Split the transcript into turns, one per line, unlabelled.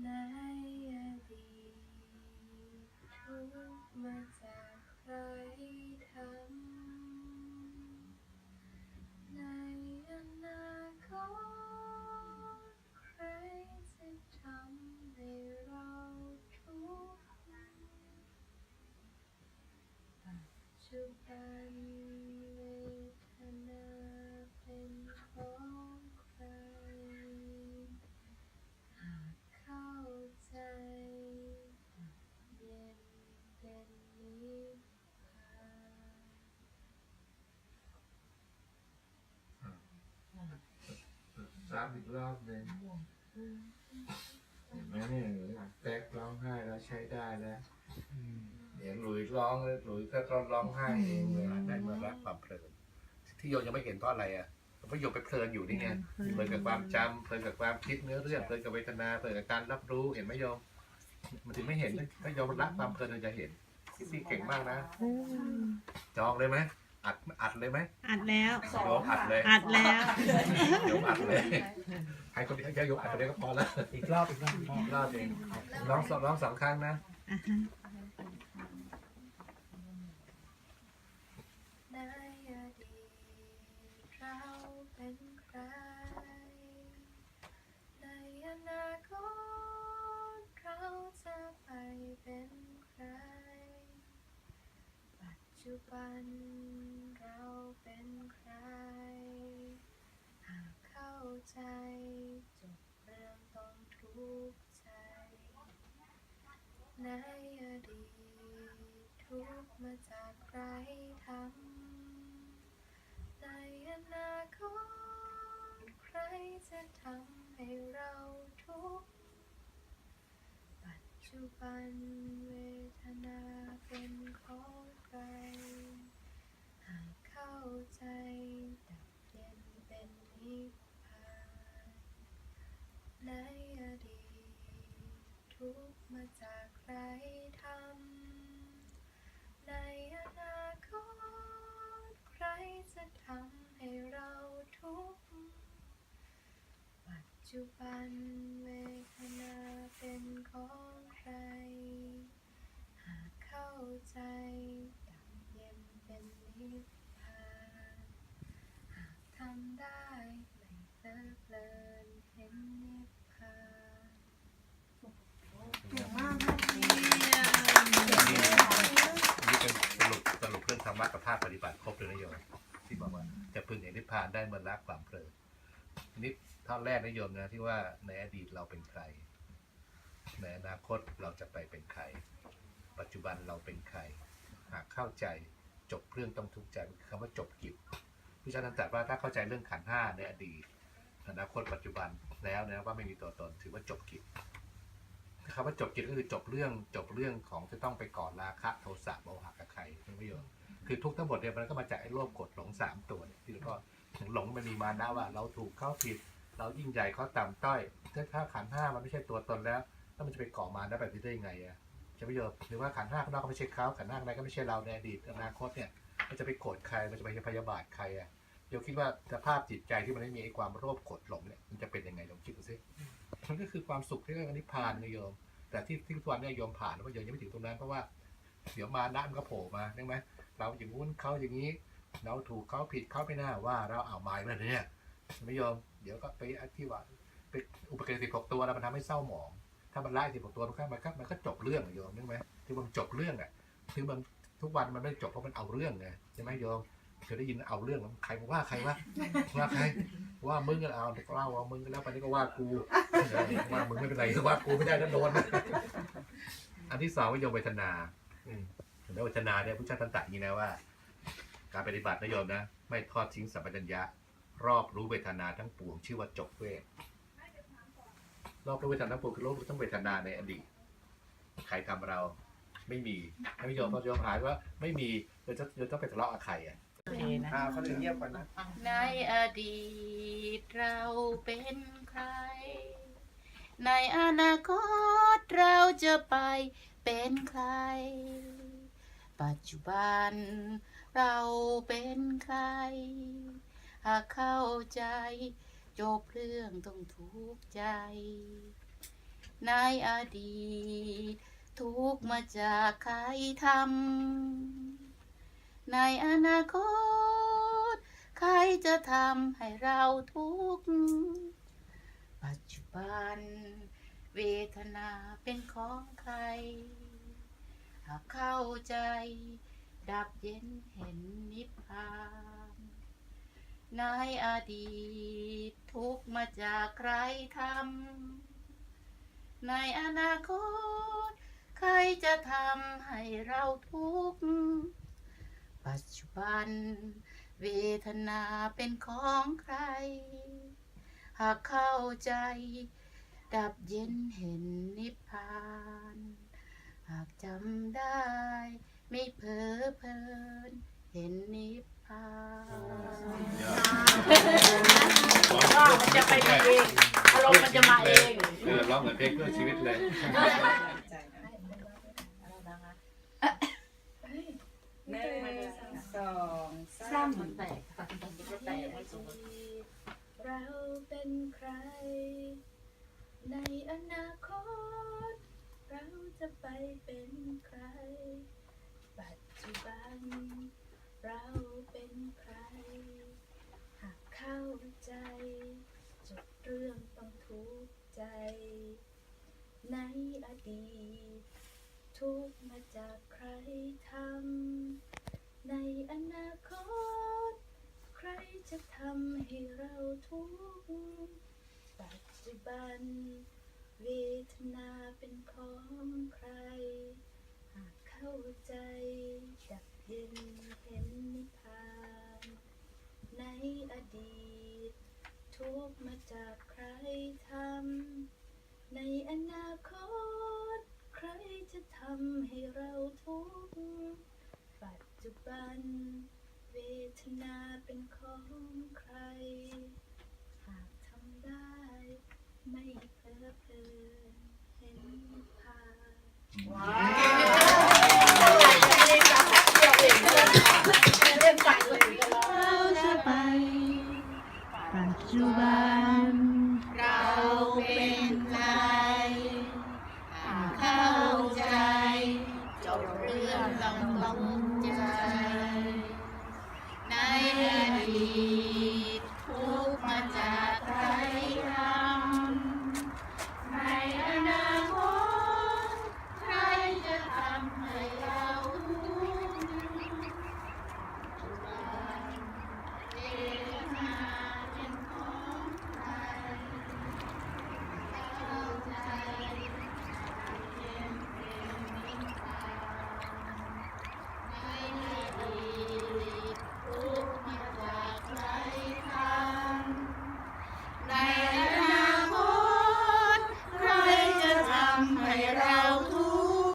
Naya di rumah รับอีกรอบหนึ่งเห็นไหมเนี่ยแป๊กร้องไห้แล้วใช้ได้แล้วเดี๋ยวหลุยร้องเลยหลุยก็ร้องไห้เองเลย
ได้เมื่อรักความเพลินที่โยมยังไม่เห็นเพราะอะไรอะเพราะโยมไปเพลินอยู่นี่ไงเพลินกับความจำเพลินกับความคิดเนื้อเรื่องเพลินกับเวทนาเพลินกับการรับรู้เห็นไหมโยมมันถึงไม่เห็นถ้าโยมรักความเพลินเราจะเห็นซิซี่เก่งมากนะ จองเลยไหม อัดอัดเลยไหม
อัดแล้ว
โยมอัดเลย
อัดแล้ว
โยมอัดเลยให้คนเดียวโยมอัดคนเดียวก็พอแล้ว
อีกรอบอีกรอบอีกรอบ
รอบเองร้องสองร้องสองครั้งนะ
อ่าฮะ
ในอดีตเราเป็นใคร ในอนาคตเราจะไปเป็นใคร ปัจจุ บันเราเป็นใคร หากเข้าใจจบเรื่องต้องทุกข์ใจ ในอดีตทุกมาจากใครทำในอนาคตใครจะทำให้เราทุกข์ จจุบันเวทนาเป็นของใคร หากเข้าใจดับเย็นเป็นนิพพานในอดีตทุกมาจากใครทำในอนาคตใครจะทำให้เราทุกข์ปัจจุบันเวทนาเป็นของใคร หากเข้าใจดับเย็นเป็นนิพพานหากทำได้ไม่เพลิดเพลินเห็นนิพพาน
เก่งมากค่ะ
นี่เป็นสรุปสรุปเรื่องธรรมะกับภาคปฏิบัติครบเลยนะโยมที่บอกว่าจะพึงเห็นนิพพานได้เมื่อรักความเพลินนี่ท่อนแรกนะโยมนะที่ว่าในอดีตเราเป็นใคร ในอนาคตเราจะไปเป็นใคร ปัจจุบันเราเป็นใคร หากเข้าใจจบเรื่องต้องทุกข์ใจคือคำว่าจบกิจพิจารณาตรัสว่าถ้าเข้าใจเรื่องขันห้าในอดีต อนาคตปัจจุบันแล้วนะว่าไม่มีตัวตนถือว่าจบกิจคำว่าจบกิจก็คือจบเรื่องจบเรื่องของจะต้องไปก่อราคะโทสะโมหะกับใครไม่ยชน์คือทุกทั้งหมดเนี่ยมันก็มาจากไอ้โลภกดหลงสามตัวเนี่ยที่เราก็หลงมันมีมานะว่าเราถูกเข้าผิด เรายิ่งใหญ่เขาต่ำต้อยถ้าขันห้ามันไม่ใช่ตัวตนแล้ว แล้วมันจะไปก่อมาได้แบบนี้ได้ยังไงอะใช่ไมโยอมหรือว่าขันห้าข้างนอกก็ไม่ใช่เขาขันห้าข้างในก็ไม่ใช่เราในอดีตอนาคตเนี่ยมันจะไปโกรธใครมันจะไปพยาบาทใครอะโยมคิดว่าสภาพจิตใจที่มันไม่มีไอ้ความโลภกดหลงเนี่ยมันจะเป็นยังไงลองคิดดูสิมันก็คือความสุขที่เรียกว่านิพพานนะโยม แต่ที่ที่ทุกวันเนี่ยโยมผ่านแล้วว่าโยมยังไม่ถึงตรงนั้นเพราะว่าเดี๋ยวมานะมันก็โผล่มาใช่ไหมเราอย่างงู้นเขาอย่างนี้ เราถูกเขาผิดเขาไม่น่าว่าเราเอาไม้มาเนี่ยไม่ยอมเดี๋ยวก็ไปอธิว่าไปอุปกรณ์สิบหกตัวแล้วมันทำให้เศร้าหมอง ถ้ามันไล่สิบกตัวมันก็มันก็มันก็จบเรื่องอะโยมนึกไหมที่มันจบเรื่องอะคือมันทุกวันมันไม่จบเพราะมันเอาเรื่องไงใช่ไหมโยมเคยได้ยินเอาเรื่องใครมาว่าใครวะว่าใครว่ามึงก็เอาเล่าว่ามึงก็แล้วไปนี่ก็ว่ากูว่ามึงไม่เป็นไรว่ากูไม่ได้แล้วโดนอันที่สองวิโยมเวทนาอืมแล้วเวทนาเนี่ยพุทธเจ้าตรัสอย่างนี้นะว่า การปฏิบัตินะโยมนะ ไม่ทอดทิ้งสัมปชัญญะ รอบรู้เวทนาทั้งปวงชื่อว่าจบเวท รอบรู้เวทนาทั้งปวงคือรอบรู้ทั้งเวทนาในอดีตใครทำเรา ไม่มีให้โยมพอโยมหายว่าไม่มีเราจะเราต้องไปทะเลาะกับใครอะ
อ่าเขาถึงเงียบก่อนนะ
ในอดีตเราเป็นใคร ในอนาคตเราจะไปเป็นใคร ปัจจุบันเราเป็นใคร หากเข้าใจ จบเรื่องต้องทุกข์ใจ ในอดีต ทุกมาจากใครทำในอนาคต ใครจะทำให้เราทุกข์ปัจจุบัน เวทนาเป็นของใคร หากเข้าใจ ดับเย็นเห็นนิพพาน ในอดีตทุกมาจากใครทำในอนาคต ใครจะทำให้เราทุกข์ปัจจุบัน เวทนาเป็นของใคร หากเข้าใจ ดับเย็นเห็นนิพพาน หากจำได้ ไม่เพ้อเพลินเห็นนิพ ก็มันจะไปเองอารมณ์มันจะมาเอง
เออร้องเหมือนเพลงเพื่อชีวิตเลย
หนึ่งสอง
สา
สางม
มันแตกมันจะแตก
เราเป็นใคร ในอนาคต เราจะไปเป็นใคร ปัจจุบัน เรา ใคร หากเข้าใจจบเรื่องต้องทุกข์ใจ ในอดีต ทุกมาจากใครทำในอนาคต ใครจะทำให้เราทุกข์ปัจจุบัน เวทนาเป็นของใคร หากเข้าใจดับเย็นเห็นนิพพาน ในอดีต ทุกมาจากใครทำ ในอนาคต ใครจะทำให้เราทุกข์ปัจจุบัน เวทนาเป็นของใคร หากทำได้ ไม่เพลิดเพลินเห็นนิพพาน